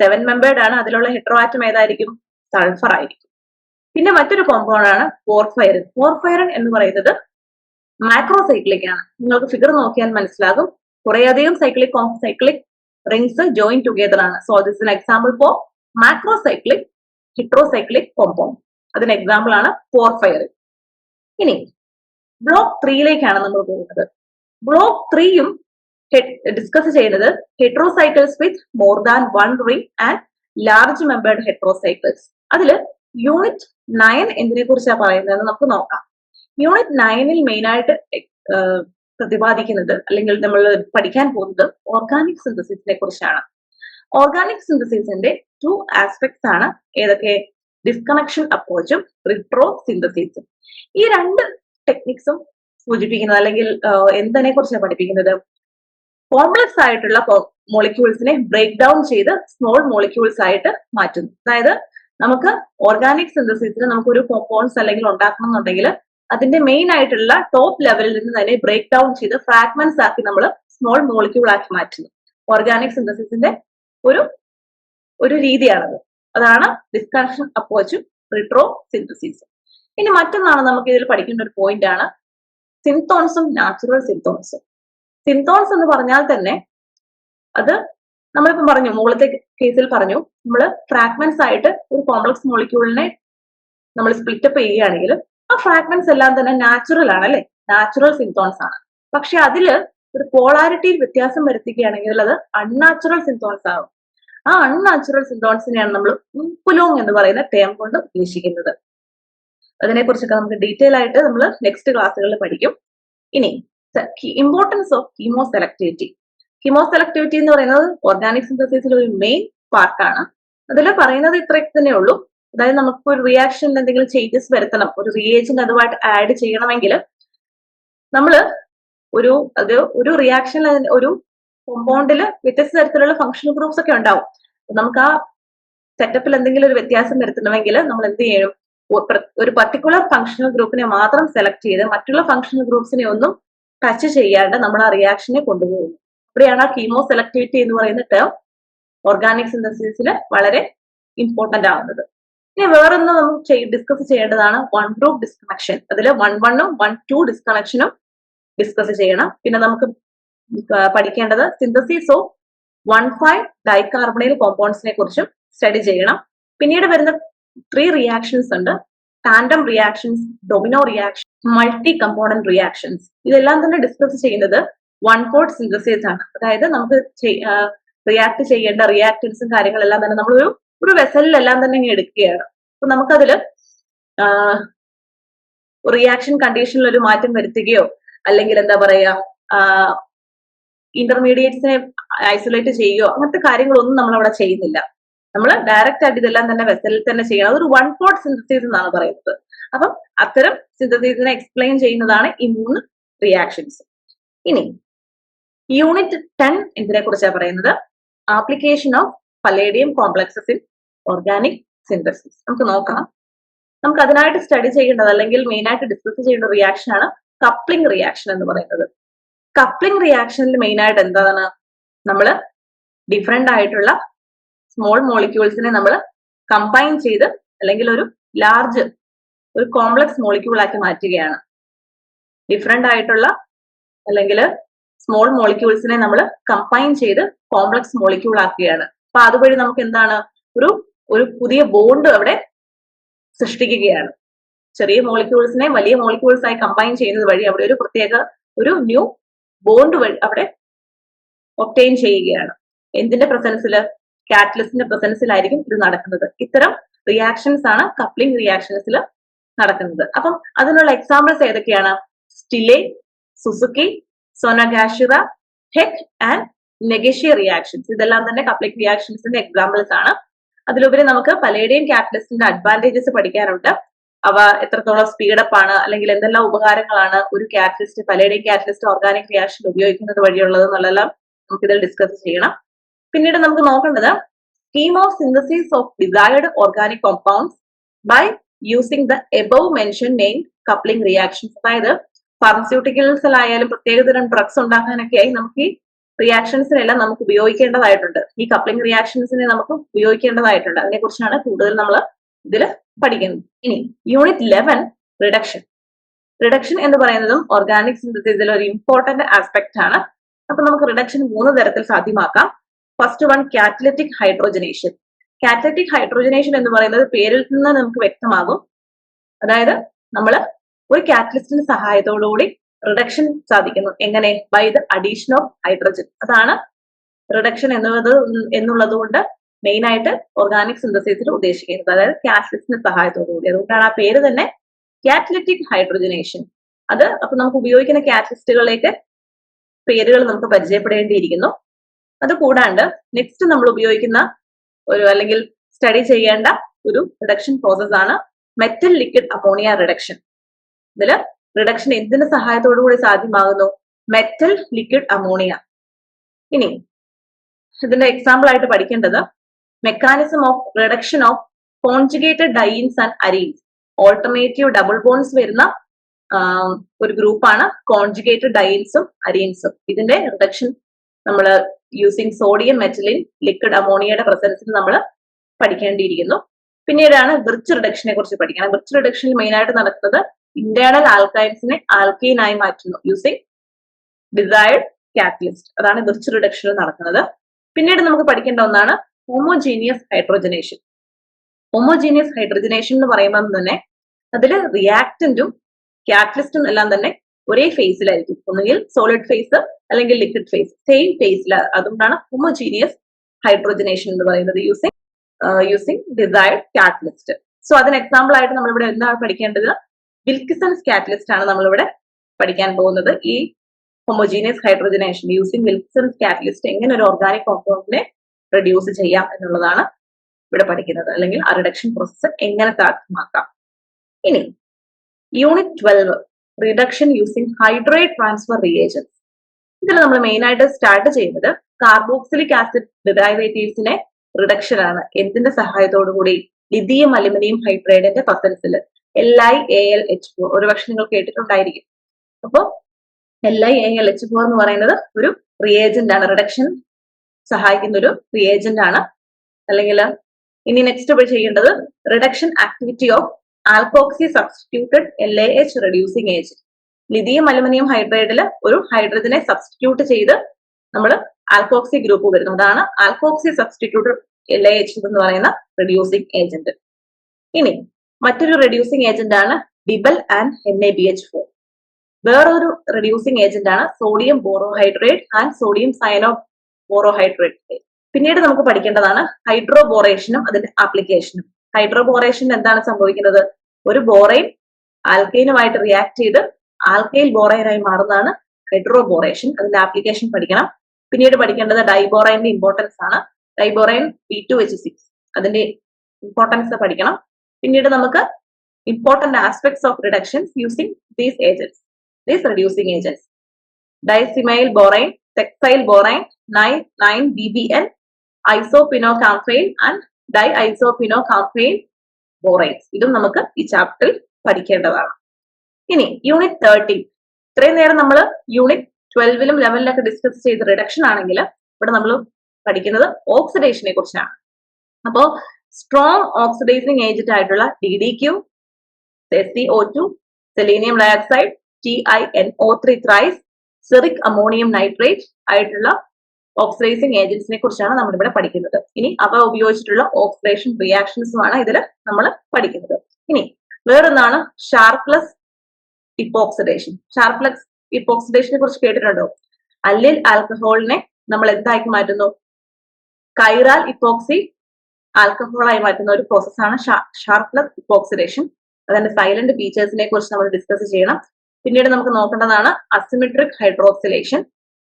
സെവൻ മെമ്പേർഡ് ആണ് അതിലുള്ള ഹെട്രോ ആറ്റം ഏതായിരിക്കും? സൾഫർ ആയിരിക്കും. പിന്നെ മറ്റൊരു കോമ്പൗണ്ട് ആണ് പോർഫൈറിൻ പോർഫൈറിൻ എന്ന് പറയുന്നത് മാക്രോസൈക്ലിക് ആണ്. നിങ്ങൾക്ക് ഫിഗർ നോക്കിയാൽ മനസ്സിലാകും. കുറേയധികം cyclic cyclic rings join together ആണ്. So this in example for macrocyclic heterocyclic compound അതിന് എക്സാമ്പിൾ ആണ് പോർഫൈറിൻ ഇനി ബ്ലോക്ക് ത്രീയിലേക്കാണ് നമ്മൾ പോകുന്നത്. ബ്ലോക്ക് ത്രീയും ഡിസ്കസ് ചെയ്യുന്നത് heterocycles with more than one ring and large membered heterocycles അതിൽ യൂണിറ്റ് നയൻ എന്തിനെ കുറിച്ചാണ് പറയുന്നത് നമുക്ക് നോക്കാം. യൂണിറ്റ് നയനിൽ മെയിൻ ആയിട്ട് പ്രതിപാദിക്കുന്നത് അല്ലെങ്കിൽ നമ്മൾ പഠിക്കാൻ പോകുന്നത് ഓർഗാനിക് സിന്തസിസിനെ കുറിച്ചാണ്. ഓർഗാനിക് സിന്തസിസിന്റെ ടു ആസ്പെക്ട്സ് ആണ് ഏതൊക്കെ ഡിസ്കണക്ഷൻ അപ്രോച്ചും റിട്രോ സിന്തസിസും ഈ രണ്ട് ടെക്നിക്സും സൂചിപ്പിക്കുന്നത് അല്ലെങ്കിൽ എന്തിനെ കുറിച്ചാണ് പഠിപ്പിക്കുന്നത്? കോംപ്ലക്സ് ആയിട്ടുള്ള മോളിക്യൂൾസിനെ ബ്രേക്ക് ഡൗൺ ചെയ്ത് സ്മോൾ മോളിക്യൂൾസ് ആയിട്ട് മാറ്റുന്നു. അതായത് നമുക്ക് ഓർഗാനിക് സിന്തസിസിന് നമുക്ക് ഒരു കോമ്പൗണ്ട്സ് അല്ലെങ്കിൽ ഉണ്ടാക്കണം എന്നുണ്ടെങ്കിൽ അതിന്റെ മെയിൻ ആയിട്ടുള്ള ടോപ്പ് ലെവലിൽ നിന്ന് തന്നെ ബ്രേക്ക് ഡൗൺ ചെയ്ത് ഫ്രാഗ്മെന്റ്സ് ആക്കി നമ്മൾ സ്മോൾ മോളിക്യൂൾ ആക്കി മാറ്റുന്നു. ഓർഗാനിക് സിന്തസിസിന്റെ ഒരു ഒരു രീതിയാണത്. അതാണ് ഡിസ്കണക്ഷൻ അപ്പോച്ചും റിട്രോ സിന്തസിസും ഇനി മറ്റൊന്നാണ് നമുക്ക് ഇതിൽ പഠിക്കേണ്ട ഒരു പോയിന്റ് ആണ്. സിന്തോൺസും നാച്ചുറൽ സിന്തോൺസും സിന്തോൺസ് എന്ന് പറഞ്ഞാൽ തന്നെ അത് നമ്മളിപ്പം പറഞ്ഞു മുകളിലത്തെ കേസിൽ പറഞ്ഞു നമ്മൾ ഫ്രാഗ്മെന്റ്സ് ആയിട്ട് ഒരു കോംപ്ലക്സ് മോളിക്യൂളിനെ നമ്മൾ സ്പ്ലിറ്റപ്പ് ചെയ്യുകയാണെങ്കിൽ ആ ഫ്രാഗ്മെന്റ്സ് എല്ലാം തന്നെ നാച്ചുറൽ ആണ് അല്ലെ? നാച്ചുറൽ സിന്തോൺസ് ആണ്. പക്ഷെ അതിൽ ഒരു പോളാരിറ്റിയിൽ വ്യത്യാസം വരുത്തുകയാണെങ്കിൽ അത് അൺനാച്ചുറൽ സിന്തോൺസ് ആകും ആ അൺനാച്ചുറൽ സിൻഡ്രോൺസിനെയാണ് നമ്മൾ ഉപ്പുലോങ് എന്ന് പറയുന്ന ടേം കൊണ്ട് ഉദ്ദേശിക്കുന്നത്. അതിനെക്കുറിച്ചൊക്കെ നമുക്ക് ഡീറ്റെയിൽ ആയിട്ട് നമ്മൾ നെക്സ്റ്റ് ക്ലാസ്സുകളിൽ പഠിക്കും. ഇനി importance of chemoselectivity chemoselectivity എന്ന് പറയുന്നത് ഓർഗാനിക് സിന്തസിസിൽ ഒരു മെയിൻ പാർട്ടാണ് അതിൽ പറയുന്നത് ഇത്രയൊക്കെ തന്നെ ഉള്ളൂ. അതായത് നമുക്ക് ഒരു റിയാക്ഷൻ എന്തെങ്കിലും ചേഞ്ചസ് വരുത്തണം ഒരു റിയേജന്റ് അതുമായിട്ട് ആഡ് ചെയ്യണമെങ്കിൽ നമ്മൾ ഒരു അത് ഒരു റിയാക്ഷൻ ഒരു കോമ്പൗണ്ടിൽ വ്യത്യസ്ത തരത്തിലുള്ള ഫങ്ഷണൽ ഗ്രൂപ്പ്സ് ഒക്കെ ഉണ്ടാവും. നമുക്ക് ആ സെറ്റപ്പിൽ എന്തെങ്കിലും ഒരു വ്യത്യാസം വരുത്തണമെങ്കിൽ നമ്മൾ എന്ത് ചെയ്യും? ഒരു പർട്ടിക്കുലർ ഫങ്ഷണൽ ഗ്രൂപ്പിനെ മാത്രം സെലക്ട് ചെയ്ത് മറ്റുള്ള ഫങ്ഷണൽ ഗ്രൂപ്പ്സിനെ ഒന്നും ടച്ച് ചെയ്യാണ്ട് നമ്മൾ ആ റിയാക്ഷനെ കൊണ്ടുപോകുന്നു അവിടെയാണ് ആ കീമോ സെലക്ടിവിറ്റി എന്ന് പറയുന്ന ടേം ഓർഗാനിക് സിന്തസിസിൽ വളരെ ഇമ്പോർട്ടന്റ് ആവുന്നത്. ഇനി വേറൊന്ന് നമുക്ക് ഡിസ്കസ് ചെയ്യേണ്ടതാണ് വൺ ഗ്രൂപ്പ് ഡിസ്കണക്ഷൻ അതിൽ വൺ വണ്ണും വൺ ടു ഡിസ്കണക്ഷനും ഡിസ്കസ് ചെയ്യണം. പിന്നെ നമുക്ക് പഠിക്കേണ്ടത് synthesis of one five dicarbonyl കോമ്പൗണ്ട്സിനെ കുറിച്ചും സ്റ്റഡി ചെയ്യണം. പിന്നീട് വരുന്ന ത്രീ റിയാക്ഷൻസ് ഉണ്ട്. Tandem reactions domino reaction multi component reactions ഇതെല്ലാം തന്നെ ഡിസ്കസ് ചെയ്യുന്നത് വൺ ഫോർട്ട് സിന്തസിസ് ആണ്. അതായത് നമുക്ക് റിയാക്ട് ചെയ്യേണ്ട റിയാക്ടൻസും കാര്യങ്ങളെല്ലാം തന്നെ നമ്മളൊരു ഒരു വെസലിലെല്ലാം തന്നെ എടുക്കുകയാണ്. അപ്പൊ നമുക്കതിൽ റിയാക്ഷൻ കണ്ടീഷനിൽ ഒരു മാറ്റം വരുത്തുകയോ അല്ലെങ്കിൽ എന്താ പറയാ ഇന്റർമീഡിയറ്റ്സിനെ ഐസൊലേറ്റ് ചെയ്യുകയോ അങ്ങനത്തെ കാര്യങ്ങളൊന്നും നമ്മൾ അവിടെ ചെയ്യുന്നില്ല. നമ്മൾ ഡയറക്റ്റ് ആയിട്ട് ഇതെല്ലാം തന്നെ വെസലിൽ തന്നെ ചെയ്യണം. അതൊരു വൺ പോട്ട് സിന്തസീസ് എന്നാണ് പറയുന്നത്. അപ്പം അത്തരം സിന്തസീസിനെ എക്സ്പ്ലെയിൻ ചെയ്യുന്നതാണ് ഈ മൂന്ന് റിയാക്ഷൻസ് ഇനി യൂണിറ്റ് ടെൻ എന്തിനെ കുറിച്ചാണ് പറയുന്നത്? Application of palladium complexes in organic synthesis നമുക്ക് നോക്കാം. നമുക്ക് അതിനായിട്ട് സ്റ്റഡി ചെയ്യേണ്ടത് അല്ലെങ്കിൽ മെയിൻ ആയിട്ട് ഡിസ്കസ് ചെയ്യേണ്ട റിയാക്ഷൻ ആണ് കപ്ലിംഗ് റിയാക്ഷൻ എന്ന് പറയുന്നത്. കപ്ലിംഗ് റിയാക്ഷനിൽ മെയിൻ ആയിട്ട് എന്താണ് നമ്മൾ ഡിഫറെന്റ് ആയിട്ടുള്ള സ്മോൾ മോളിക്യൂൾസിനെ നമ്മൾ കമ്പൈൻ ചെയ്ത് അല്ലെങ്കിൽ ഒരു ലാർജ് ഒരു കോംപ്ലക്സ് മോളിക്യൂൾ ആക്കി മാറ്റുകയാണ്. ഡിഫറെന്റ് ആയിട്ടുള്ള അല്ലെങ്കിൽ സ്മോൾ മോളിക്യൂൾസിനെ നമ്മൾ കമ്പൈൻ ചെയ്ത് കോംപ്ലക്സ് മോളിക്യൂൾ ആക്കുകയാണ്. അപ്പൊ അതുവഴി നമുക്ക് എന്താണ്? ഒരു ഒരു പുതിയ ബോണ്ട് അവിടെ സൃഷ്ടിക്കുകയാണ്. ചെറിയ മോളിക്യൂൾസിനെ വലിയ മോളിക്യൂൾസ് ആയി കമ്പൈൻ ചെയ്യുന്നത് വഴി അവിടെ ഒരു പ്രത്യേക ഒരു ന്യൂ ബോണ്ട് വഴി അവിടെ ഒപ്റ്റെയിൻ ചെയ്യുകയാണ്. എന്തിന്റെ പ്രസൻസിൽ കാറ്റലിസ്റ്റിന്റെ പ്രസൻസിലായിരിക്കും ഇത് നടക്കുന്നത്. ഇത്തരം റിയാക്ഷൻസ് ആണ് കപ്ലിംഗ് റിയാക്ഷൻസിൽ നടക്കുന്നത്. അപ്പം അതിനുള്ള എക്സാമ്പിൾസ് ഏതൊക്കെയാണ്? Stille Suzuki Sonogashira Heck and Negishi reactions ഇതെല്ലാം തന്നെ കപ്ലിംഗ് റിയാക്ഷൻസിന്റെ എക്സാമ്പിൾസ് ആണ്. അതിലുപരി നമുക്ക് പലയുടെയും കാറ്റലിസ്റ്റിന്റെ അഡ്വാന്റേജസ് പഠിക്കാനുണ്ട് അവ എത്രത്തോളം സ്പീഡപ്പ് ആണ് അല്ലെങ്കിൽ എന്തെല്ലാം ഉപകാരങ്ങളാണ് ഒരു കാറ്റലിസ്റ്റ് പലയുടെയും കാറ്റലിസ്റ്റ് ഓർഗാനിക് റിയാക്ഷൻ ഉപയോഗിക്കുന്നത് വഴിയുള്ളത് എന്നുള്ളതെല്ലാം നമുക്കിതിൽ ഡിസ്കസ് ചെയ്യണം. പിന്നീട് നമുക്ക് നോക്കേണ്ടത് scheme of synthesis of desired organic compounds by using the above mention name coupling reactions അതായത് ഫാർമസ്യൂട്ടിക്കൽസിലായാലും പ്രത്യേകതരം ഡ്രഗ്സ് ഉണ്ടാക്കാനൊക്കെയായി നമുക്ക് ഈ റിയാക്ഷൻസിനെല്ലാം നമുക്ക് ഉപയോഗിക്കേണ്ടതായിട്ടുണ്ട്. ഈ കപ്ലിംഗ് റിയാക്ഷൻസിനെ നമുക്ക് ഉപയോഗിക്കേണ്ടതായിട്ടുണ്ട്. അതിനെക്കുറിച്ചാണ് കൂടുതൽ നമ്മൾ ഇതിൽ പഠിക്കുന്നത് ഇനി യൂണിറ്റ് ലെവൻ റിഡക്ഷൻ റിഡക്ഷൻ എന്ന് പറയുന്നതും ഓർഗാനിക് സിന്തസിൽ ഒരു ഇമ്പോർട്ടന്റ് ആസ്പെക്ട് ആണ്. അപ്പൊ നമുക്ക് റിഡക്ഷൻ മൂന്ന് തരത്തിൽ സാധ്യമാക്കാം. First one catalytic hydrogenation catalytic hydrogenation എന്ന് പറയുന്നത് പേരിൽ നിന്ന് നമുക്ക് വ്യക്തമാകും. അതായത് നമ്മൾ ഒരു കാറ്റലിസ്റ്റിന്റെ സഹായത്തോടുകൂടി റിഡക്ഷൻ സാധിക്കുന്നു. എങ്ങനെ? By the addition of hydrogen അതാണ് റിഡക്ഷൻ എന്നുള്ളത് എന്നുള്ളത് കൊണ്ട് മെയിൻ ആയിട്ട് ഓർഗാനിക് സിന്തസിസിൽ ഉദ്ദേശിക്കുന്നത്. അതായത് കാറ്റലിസ്റ്റിന്റെ സഹായത്തോടുകൂടി. അതുകൊണ്ടാണ് ആ പേര് തന്നെ കാറ്റലിറ്റിക് ഹൈഡ്രോജനേഷൻ അത് അപ്പൊ നമുക്ക് ഉപയോഗിക്കുന്ന കാറ്റലിസ്റ്റുകളിലേക്ക് പേരുകൾ നമുക്ക് പരിചയപ്പെടേണ്ടിയിരിക്കുന്നു. അത് കൂടാണ്ട് നെക്സ്റ്റ് നമ്മൾ ഉപയോഗിക്കുന്ന ഒരു അല്ലെങ്കിൽ സ്റ്റഡി ചെയ്യേണ്ട ഒരു റിഡക്ഷൻ പ്രോസസ് ആണ് മെറ്റൽ ലിക്വിഡ് അമോണിയ റിഡക്ഷൻ ഇതിൽ റിഡക്ഷൻ എന്തിന്റെ സഹായത്തോടു കൂടി സാധ്യമാകുന്നു? മെറ്റൽ ലിക്വിഡ് അമോണിയ ഇനി ഇതിന്റെ എക്സാമ്പിൾ ആയിട്ട് പഠിക്കേണ്ടത് mechanism of reduction of conjugated dienes and arenes alternative double bonds വരുന്ന ഒരു ഗ്രൂപ്പാണ് കോൺജുഗേറ്റഡ് ഡൈൻസും അരീൻസും ഇതിന്റെ റിഡക്ഷൻ നമ്മൾ യൂസിങ് സോഡിയം മെറ്റലിൻ ലിക്വിഡ് അമോണിയയുടെ പ്രസൻസിൽ നമ്മൾ പഠിക്കേണ്ടിയിരിക്കുന്നു. പിന്നീടാണ് ബ്രിച്ച് റിഡക്ഷനെ കുറിച്ച് പഠിക്കണം. ബ്രിച്ച് റിഡക്ഷനിൽ മെയിൻ ആയിട്ട് നടക്കുന്നത് ഇന്റേണൽ ആൽക്കൈൻസിനെ ആൽക്കൈനായി മാറ്റുന്നു യൂസിങ് ഡിസൈഡ് കാറ്റലിസ്റ്റ് അതാണ് ബ്രിച്ച് റിഡക്ഷനിൽ നടക്കുന്നത്. പിന്നീട് നമുക്ക് പഠിക്കേണ്ട ഒന്നാണ് ഹോമോജീനിയസ് ഹൈഡ്രോജനേഷൻ ഹോമോജീനിയസ് ഹൈഡ്രോജനേഷൻ എന്ന് പറയുമ്പോൾ തന്നെ അതിൽ റിയാക്ടന്റും കാറ്റലിസ്റ്റും എല്ലാം തന്നെ ഒരേ ഫേസിലായിരിക്കും ഒന്നുകിൽ സോളിഡ് ഫേസ് അല്ലെങ്കിൽ ലിക്വിഡ് ഫേസ് സെയിം ഫേസിൽ അതുകൊണ്ടാണ് ഹോമോജീനിയസ് ഹൈഡ്രോജനേഷൻ എന്ന് പറയുന്നത് using using desired catalyst so അതിന് എക്സാമ്പിൾ ആയിട്ട് നമ്മളിവിടെ എന്താണ് പഠിക്കേണ്ടത്? വിൽക്കിസൺസ് കാറ്റലിസ്റ്റ് ആണ് നമ്മളിവിടെ പഠിക്കാൻ പോകുന്നത്. ഈ homogeneous hydrogenation using Wilkinson's catalyst എങ്ങനെ ഒരു ഓർഗാനിക് കോമ്പൗണ്ടിനെ റെഡ്യൂസ് ചെയ്യാം എന്നുള്ളതാണ് ഇവിടെ പഠിക്കുന്നത്. അല്ലെങ്കിൽ ആ റിഡക്ഷൻ പ്രോസസ്സ് എങ്ങനെ സാധ്യമാക്കാം. ഇനി unit twelve reduction using hydrate transfer reagents ഇതിൽ നമ്മൾ മെയിൻ ആയിട്ട് സ്റ്റാർട്ട് ചെയ്യുന്നത് കാർബോക്സിലിക് ആസിഡ് ഡിറൈവേറ്റീവ്സിനെ റിഡക്ഷൻ ആണ്. എന്തിന്റെ സഹായത്തോടു കൂടി? ലിഥിയം അലുമിനിയം ഹൈഡ്രൈഡിന്റെ പത്തനത്തിൽ L I A L H four ഒരുപക്ഷെ നിങ്ങൾ കേട്ടിട്ടുണ്ടായിരിക്കും. അപ്പോൾ L I A L H four എന്ന് പറയുന്നത് ഒരു റിയേജന്റ് ആണ്. റിഡക്ഷൻ സഹായിക്കുന്ന ഒരു റിയേജന്റ് ആണ്. അല്ലെങ്കിൽ ഇനി നെക്സ്റ്റ് ചെയ്യേണ്ടത് reduction activity of alkoxy substituted L A H reducing agent lithium aluminium ഹൈഡ്രൈഡിൽ ഒരു ഹൈഡ്രജനെ സബ്സ്റ്റിറ്റ്യൂട്ട് ചെയ്ത് നമ്മൾ ആൽക്കോക്സി ഗ്രൂപ്പ് വരുന്നു. അതാണ് alkoxy substituted L A H എന്ന് പറയുന്ന റെഡ്യൂസിങ് ഏജന്റ് ഇനി മറ്റൊരു റെഡ്യൂസിങ് ഏജന്റ് ആണ് DIBAL and N A B H four വേറൊരു റെഡ്യൂസിങ് ഏജന്റ് ആണ് sodium borohydrate and sodium cyano borohydrate പിന്നീട് നമുക്ക് പഠിക്കേണ്ടതാണ് ഹൈഡ്രോബോറേഷനും അതിന്റെ ആപ്ലിക്കേഷനും. ഹൈഡ്രോബോറേഷൻ എന്താണ് സംഭവിക്കുന്നത്? ഒരു ബോറൈൻ ആൽക്കൈനുമായിട്ട് റിയാക്ട് ചെയ്ത് ആൽക്കൈൽ ബോറൈനായി മാറുന്നതാണ് ഹൈഡ്രോബോറേഷൻ. അതിന്റെ ആപ്ലിക്കേഷൻ പഠിക്കണം. പിന്നീട് പഠിക്കേണ്ടത് ഡൈബോറൈന്റെ ഇമ്പോർട്ടൻസ് ആണ്. Diborane B two H six അതിന്റെ ഇമ്പോർട്ടൻസ് പഠിക്കണം. പിന്നീട് നമുക്ക് important aspects of reductions using these agents these reducing agents disiamyl borane thexyl borane nine nine B B N isopinocampheyl and di isopinocampheyl boranes ഇതും നമുക്ക് ഈ ചാപ്റ്ററിൽ പഠിക്കേണ്ടതാണ്. ഇനി യൂണിറ്റ് തേർട്ടീൻ ഇത്രയും നേരം നമ്മൾ യൂണിറ്റ് ട്വൽവിലും ലെവലിലൊക്കെ ഡിസ്കസ് ചെയ്ത റിഡക്ഷൻ ആണെങ്കിൽ ഇവിടെ നമ്മൾ പഠിക്കുന്നത് ഓക്സിഡേഷനെ കുറിച്ചാണ്. അപ്പോ സ്ട്രോങ് ഓക്സിഡൈസിങ് ഏജന്റ് ആയിട്ടുള്ള D D Q S C O two selenium dioxide T I N O three thrice ceric ammonium nitrate ആയിട്ടുള്ള ഓക്സിഡൈസിങ് ഏജൻസിനെ കുറിച്ചാണ് നമ്മൾ ഇവിടെ പഠിക്കുന്നത്. ഇനി അവ ഉപയോഗിച്ചിട്ടുള്ള ഓക്സിഡേഷൻ റിയാക്ഷൻസുമാണ് ഇതിൽ നമ്മൾ പഠിക്കുന്നത്. ഇനി വേറൊന്നാണ് ഷാർപ്ലസ് ഇപ്പോക്സിഡേഷൻ ഷാർപ്ലസ് ഇപ്പോക്സിഡേഷനെ കുറിച്ച് കേട്ടിട്ടുണ്ടോ? അല്ലിൽ ആൽക്കഹോളിനെ നമ്മൾ എന്താക്കി മാറ്റുന്നു? കൈറാൽ ഇപ്പോക്സി ആൽക്കഹോളായി മാറ്റുന്ന ഒരു പ്രോസസ്സാണ് ഷാർപ്ലസ് ഇപ്പോക്സിഡേഷൻ അതിന്റെ സൈലന്റ് ഫീച്ചേഴ്സിനെ കുറിച്ച് നമ്മൾ ഡിസ്കസ് ചെയ്യണം. പിന്നീട് നമുക്ക് നോക്കേണ്ടതാണ് അസിമെട്രിക് ഹൈഡ്രോക്സിലേഷൻ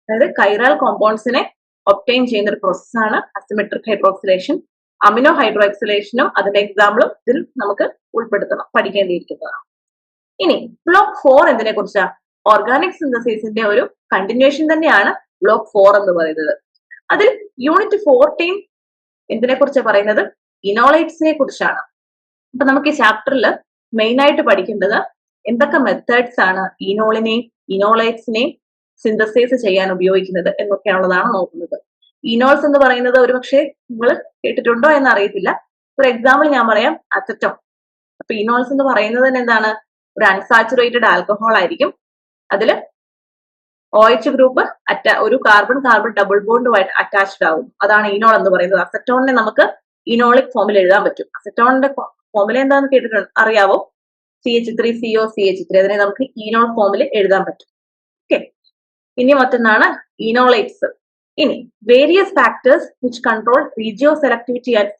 അതായത് കൈറൽ കോമ്പൗണ്ട്സിനെ ഒപ്റ്റൈൻ ചെയ്യുന്ന ഒരു പ്രോസസ്സാണ് അസിമെട്രിക് ഹൈഡ്രോക്സിലേഷൻ അമിനോ ഹൈഡ്രോക്സിലേഷനും അതിന്റെ എക്സാമ്പിളും ഇതിൽ നമുക്ക് ഉൾപ്പെടുത്തണം പഠിക്കേണ്ടിയിരിക്കുന്നതാണ്. ഇനി ബ്ലോക്ക് ഫോർ എന്തിനെ ഓർഗാനിക് സിന്തസിസിന്റെ ഒരു കണ്ടിന്യൂഷൻ തന്നെയാണ് ബ്ലോക്ക് ഫോർ എന്ന് പറയുന്നത്. അതിൽ യൂണിറ്റ് ഫോർട്ടീൻ എന്തിനെ കുറിച്ചാണ് പറയുന്നത്? ഇനോളൈറ്റ്സിനെ കുറിച്ചാണ്. അപ്പൊ നമുക്ക് ഈ ചാപ്റ്ററിൽ മെയിൻ ആയിട്ട് പഠിക്കേണ്ടത് എന്തൊക്കെ മെത്തേഡ്സ് ആണ് ഇനോളിനെയും ഇനോളൈറ്റ്സിനെയും സിന്തസൈസ് ചെയ്യാൻ ഉപയോഗിക്കുന്നത് എന്നൊക്കെയാണുള്ളതാണ് നോക്കുന്നത്. ഇനോൾസ് എന്ന് പറയുന്നത് ഒരുപക്ഷെ നിങ്ങൾ കേട്ടിട്ടുണ്ടോ എന്ന് അറിയത്തില്ല ഒരു എക്സാമ്പിൾ ഞാൻ പറയാം അസറ്റോൺ അപ്പൊ ഇനോൾസ് എന്ന് പറയുന്നത് തന്നെ എന്താണ്? ഒരു അൺസാച്ചുറേറ്റഡ് ആൽക്കഹോൾ ആയിരിക്കും. അതിൽ ഒ എച്ച് ഗ്രൂപ്പ് അറ്റ ഒരു കാർബൺ കാർബൺ ഡബിൾ ബോണ്ടുമായിട്ട് അറ്റാച്ച്ഡ് ആകും അതാണ് ഇനോൾ എന്ന് പറയുന്നത്. അസറ്റോണിനെ നമുക്ക് ഇനോളിക് ഫോമിൽ എഴുതാൻ പറ്റും. അസറ്റോണിന്റെ ഫോമിൽ എന്താണെന്ന് കേട്ടിട്ടുണ്ട് അറിയാവോ? C H three C O C H three അതിനെ നമുക്ക് ഇനോൾ ഫോമിൽ എഴുതാൻ പറ്റും. ഓക്കെ ഇനി മറ്റൊന്നാണ് ഈനോളൈറ്റ്സ് ഇനി various factors which control regioselectivity and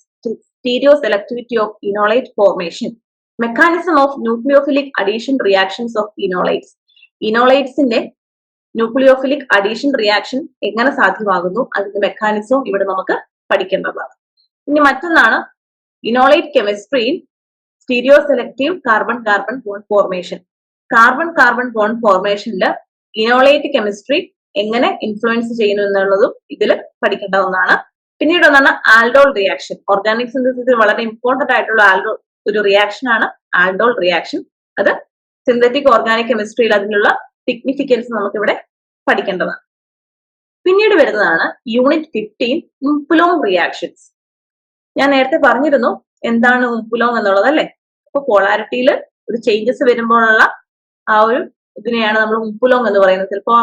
stereoselectivity of enolate formation mechanism of nucleophilic addition reactions of enolates ഇനോളൈറ്റ്സിന്റെ nucleophilic addition reaction എങ്ങനെ സാധ്യമാകുന്നു? അതിന്റെ മെക്കാനിസവും ഇവിടെ നമുക്ക് പഠിക്കേണ്ടതാണ്. ഇനി മറ്റൊന്നാണ് enolate കെമിസ്ട്രിയിൽ stereoselective carbon carbon bond formation carbon carbon bond ഫോർമേഷനിൽ enolate chemistry എങ്ങനെ ഇൻഫ്ലുവൻസ് ചെയ്യുന്നു എന്നുള്ളതും ഇതിൽ പഠിക്കേണ്ട ഒന്നാണ് പിന്നീട് ഒന്നാണ് ആൽഡോൾ റിയാക്ഷൻ ഓർഗാനിക് സിന്തസിസിൽ വളരെ ഇമ്പോർട്ടന്റ് ആയിട്ടുള്ള ആൽഡോ ഒരു റിയാക്ഷൻ ആണ് ആൽഡോൾ റിയാക്ഷൻ അത് സിന്തറ്റിക് ഓർഗാനിക് കെമിസ്ട്രിയിൽ അതിനുള്ള സിഗ്നിഫിക്കൻസ് നമുക്കിവിടെ പഠിക്കേണ്ടതാണ്. പിന്നീട് വരുന്നതാണ് യൂണിറ്റ് ഫിഫ്റ്റീൻ ഉംപുലോങ് റിയാക്ഷൻസ് ഞാൻ നേരത്തെ പറഞ്ഞിരുന്നു എന്താണ് ഉംപുലോങ് എന്നുള്ളത് അല്ലെ? അപ്പൊ പോളാരിറ്റിയിൽ ഒരു ചേഞ്ചസ് വരുമ്പോഴുള്ള ആ ഒരു ഇതിനെയാണ് നമ്മൾ ഉപ്പുലോങ് എന്ന് പറയുന്നത്. ചിലപ്പോ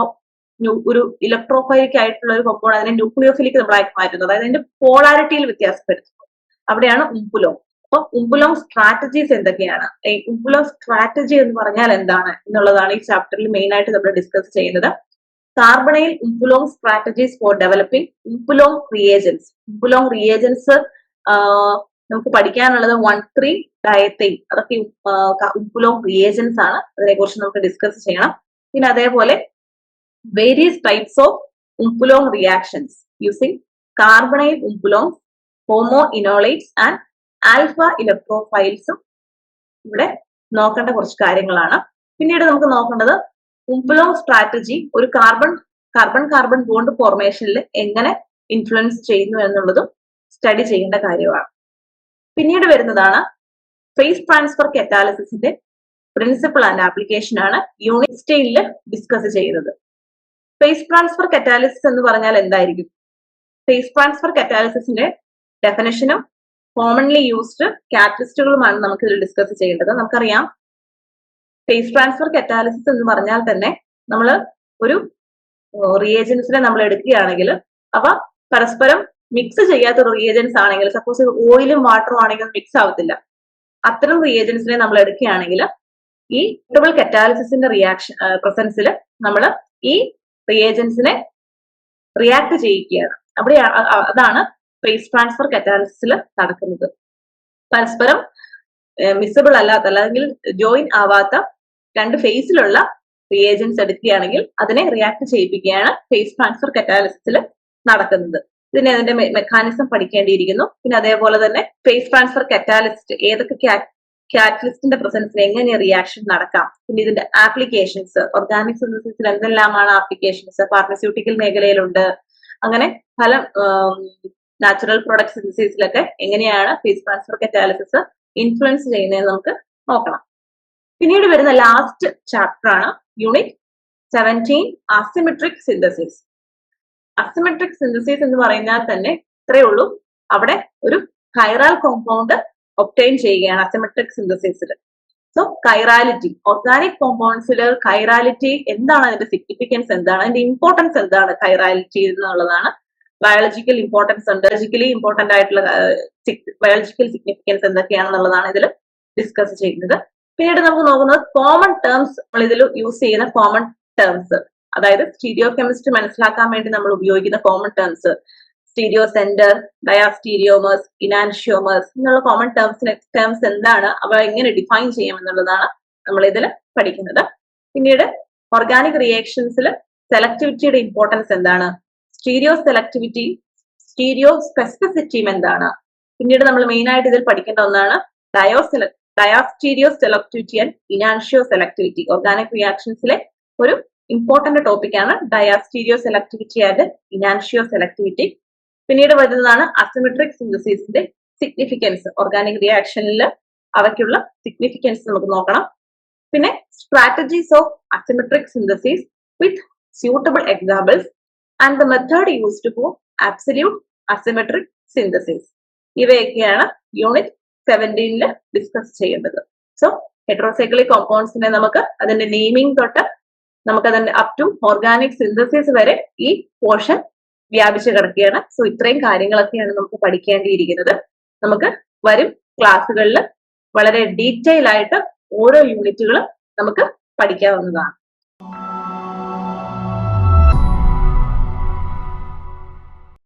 ഒരു ഇലക്ട്രോഫൈലിക് ആയിട്ടുള്ള ഒരു കൊമ്പോണ് അതിനെ ന്യൂക്ലിയോഫിലിക് നമ്മളാക്കി മാറ്റുന്നത്. അതായത് അതിന്റെ പോളാരിറ്റിയിൽ വ്യത്യാസപ്പെടുത്തുന്നത് അവിടെയാണ് ഉമ്പുലോങ് അപ്പൊ ഉമ്പുലോങ് സ്ട്രാറ്റജീസ് എന്തൊക്കെയാണ്? ഈ ഉംപുലോങ് സ്ട്രാറ്റജി എന്ന് പറഞ്ഞാൽ എന്താണ് എന്നുള്ളതാണ് ഈ ചാപ്റ്ററിൽ മെയിൻ ആയിട്ട് നമ്മൾ ഡിസ്കസ് ചെയ്യുന്നത്. Carbonyl umpolung strategies for developing umpolung reagents umpolung reagents നമുക്ക് പഠിക്കാനുള്ളത് വൺ ത്രീ ഡയത്തൈൻ അതൊക്കെ ഉംപുലോങ് റിയേജൻസ് ആണ്. അതിനെ കുറിച്ച് നമുക്ക് ഡിസ്കസ് ചെയ്യണം. പിന്നെ അതേപോലെ various types of umpolung reactions using carbonyl umpolung homo enolates and alpha ഇലക്ട്രോഫൈൽസും ഇവിടെ നോക്കേണ്ട കുറച്ച് കാര്യങ്ങളാണ്. പിന്നീട് നമുക്ക് നോക്കേണ്ടത് ഉംപുലോങ് സ്ട്രാറ്റജി ഒരു കാർബൺ കാർബൺ കാർബൺ ബോണ്ട് ഫോർമേഷനിൽ എങ്ങനെ ഇൻഫ്ലുവൻസ് ചെയ്യുന്നു എന്നുള്ളതും സ്റ്റഡി ചെയ്യേണ്ട കാര്യമാണ്. പിന്നീട് വരുന്നതാണ് ഫേസ് ട്രാൻസ്ഫർ കെറ്റാലിസിന്റെ പ്രിൻസിപ്പിൾ ആൻഡ് ആപ്ലിക്കേഷൻ ആണ് യൂണിറ്റ് സ്റ്റൈലിൽ ഡിസ്കസ് ചെയ്യുന്നത്. ഫേസ് ട്രാൻസ്ഫർ കറ്റാലിസിസ് എന്ന് പറഞ്ഞാൽ എന്തായിരിക്കും? ഫേസ് ട്രാൻസ്ഫർ കറ്റാലിസിന്റെ ഡെഫിനേഷനും കോമൺലി യൂസ്ഡ് കാറ്റലിസ്റ്റുകളുമാണ് നമുക്ക് ഇതിൽ ഡിസ്കസ് ചെയ്യേണ്ടത്. നമുക്കറിയാം ഫേസ് ട്രാൻസ്ഫർ കറ്റാലിസിസ് എന്ന് പറഞ്ഞാൽ തന്നെ നമ്മൾ ഒരു റിയേജൻസിനെ നമ്മൾ എടുക്കുകയാണെങ്കിൽ അവ പരസ്പരം മിക്സ് ചെയ്യാത്ത റിയേജൻസ് ആണെങ്കിൽ സപ്പോസ് ഓയിലും വാട്ടറും ആണെങ്കിൽ മിക്സ് ആവത്തില്ല. അത്തരം റിയേജൻസിനെ നമ്മൾ എടുക്കുകയാണെങ്കിൽ ഈ ട്രിപ്പിൾ കറ്റാലിസിന്റെ റിയാക്ഷൻ പ്രസൻസിൽ നമ്മൾ ഈ റിയേജൻസിനെ റിയാക്ട് ചെയ്യിക്കുകയാണ് അവിടെ അതാണ് ഫേസ് ട്രാൻസ്ഫർ കറ്റാലിസിൽ നടക്കുന്നത്. പരസ്പരം മിസ്സബിൾ അല്ലാത്ത അല്ലെങ്കിൽ ജോയിൻ ആവാത്ത രണ്ട് ഫേസിലുള്ള റിയേജൻസ് എടുക്കുകയാണെങ്കിൽ അതിനെ റിയാക്ട് ചെയ്യിപ്പിക്കുകയാണ് ഫേസ് ട്രാൻസ്ഫർ കറ്റാലിസിൽ നടക്കുന്നത്. ഇതിനെ അതിന്റെ മെക്കാനിസം പഠിക്കേണ്ടിയിരിക്കുന്നു. പിന്നെ അതേപോലെ തന്നെ ഫേസ് ട്രാൻസ്ഫർ കറ്റാലിസ്റ്റ് ഏതൊക്കെ കാറ്റലിസ്റ്റിന്റെ പ്രസൻസിൽ എങ്ങനെ റിയാക്ഷൻ നടക്കാം? പിന്നെ ഇതിന്റെ ആപ്ലിക്കേഷൻസ് ഓർഗാനിക് സിന്തസിസിൽ എന്തെല്ലാമാണ് ആപ്ലിക്കേഷൻസ് ഫാർമസ്യൂട്ടിക്കൽ മേഖലയിലുണ്ട്. അങ്ങനെ പല നാച്ചുറൽ പ്രൊഡക്ട് സിന്തസിസിലൊക്കെ എങ്ങനെയാണ് ഫേസ് ട്രാൻസ്ഫർ കറ്റാലിസിസ് ഇൻഫ്ലുവൻസ് ചെയ്യുന്നതെന്ന് നമുക്ക് നോക്കണം. പിന്നീട് വരുന്ന ലാസ്റ്റ് ചാപ്റ്റർ ആണ് unit seventeen asymmetric synthesis asymmetric synthesis എന്ന് പറഞ്ഞാൽ തന്നെ ഇത്രയേ ഉള്ളൂ. അവിടെ ഒരു കൈറാൽ കോമ്പൗണ്ട് ഒപ്റ്റൈൻ ചെയ്യുകയാണ് അസിമെട്രിക് സിന്തസിസിൽ സോ കൈറാലിറ്റി ഓർഗാനിക് കോമ്പൗണ്ട്സിൽ കൈറാലിറ്റി എന്താണ് അതിന്റെ സിഗ്നിഫിക്കൻസ് എന്താണ്? അതിന്റെ ഇമ്പോർട്ടൻസ് എന്താണ് കൈറാലിറ്റി എന്നുള്ളതാണ് ബയോളജിക്കൽ ഇമ്പോർട്ടൻസ് ഉണ്ട്. ബയോളജിക്കലി ഇമ്പോർട്ടന്റ് ആയിട്ടുള്ള ബയോളജിക്കൽ സിഗ്നിഫിക്കൻസ് എന്തൊക്കെയാണെന്നുള്ളതാണ് ഇതിൽ ഡിസ്കസ് ചെയ്യുന്നത്. പിന്നീട് നമുക്ക് നോക്കുന്നത് കോമൺ ടേംസ് നമ്മൾ ഇതിൽ യൂസ് ചെയ്യുന്ന കോമൺ ടേംസ് അതായത് സ്റ്റീരിയോ കെമിസ്ട്രി മനസ്സിലാക്കാൻ വേണ്ടി നമ്മൾ ഉപയോഗിക്കുന്ന common terms stereocentre diastereomers enantiomers എന്നുള്ള കോമൺ ടേംസിന് ടേംസ് എന്താണ് അവ എങ്ങനെ ഡിഫൈൻ ചെയ്യാം എന്നുള്ളതാണ് നമ്മൾ ഇതിൽ പഠിക്കുന്നത്. പിന്നീട് ഓർഗാനിക് റിയാക്ഷൻസിൽ സെലക്ടിവിറ്റിയുടെ ഇമ്പോർട്ടൻസ് എന്താണ്? സ്റ്റീരിയോ സെലക്ടിവിറ്റി സ്റ്റീരിയോ സ്പെസിഫിസിറ്റിയും എന്താണ്? പിന്നീട് നമ്മൾ മെയിൻ ആയിട്ട് ഇതിൽ പഠിക്കേണ്ട ഒന്നാണ് ഡയോ diastereoselectivity and enantioselectivity organic റിയാക്ഷൻസിലെ ഒരു ഇമ്പോർട്ടന്റ് ടോപ്പിക് ആണ് diastereoselectivity and enantioselectivity പിന്നീട് വരുന്നതാണ് അസിമെട്രിക് സിന്തസിസിന്റെ സിഗ്നിഫിക്കൻസ് ഓർഗാനിക് റിയാക്ഷനിൽ അവയ്ക്കുള്ള സിഗ്നിഫിക്കൻസ് നമുക്ക് നോക്കണം. പിന്നെ strategies of asymmetric synthesis with suitable examples and the method used for absolute asymmetric synthesis ഇവയൊക്കെയാണ് യൂണിറ്റ് സെവന്റീനിൽ ഡിസ്കസ് ചെയ്യേണ്ടത്. സോ ഹെട്രോസൈക്ലിക് കോമ്പൗണ്ട്സിനെ നമുക്ക് അതിന്റെ നെയിമിംഗ് തൊട്ട് നമുക്ക് അതിന്റെ അപ് ടു ഓർഗാനിക് സിന്തസിസ് വരെ ഈ പോർഷൻ വ്യാപിച്ചു കിടക്കുകയാണ്. സോ ഇത്രയും കാര്യങ്ങളൊക്കെയാണ് നമുക്ക് പഠിക്കേണ്ടിയിരിക്കുന്നത്. നമുക്ക് വരും ക്ലാസ്സുകളിൽ വളരെ ഡീറ്റെയിൽ ആയിട്ട് ഓരോ യൂണിറ്റുകളും നമുക്ക് പഠിക്കാവുന്നതാണ്.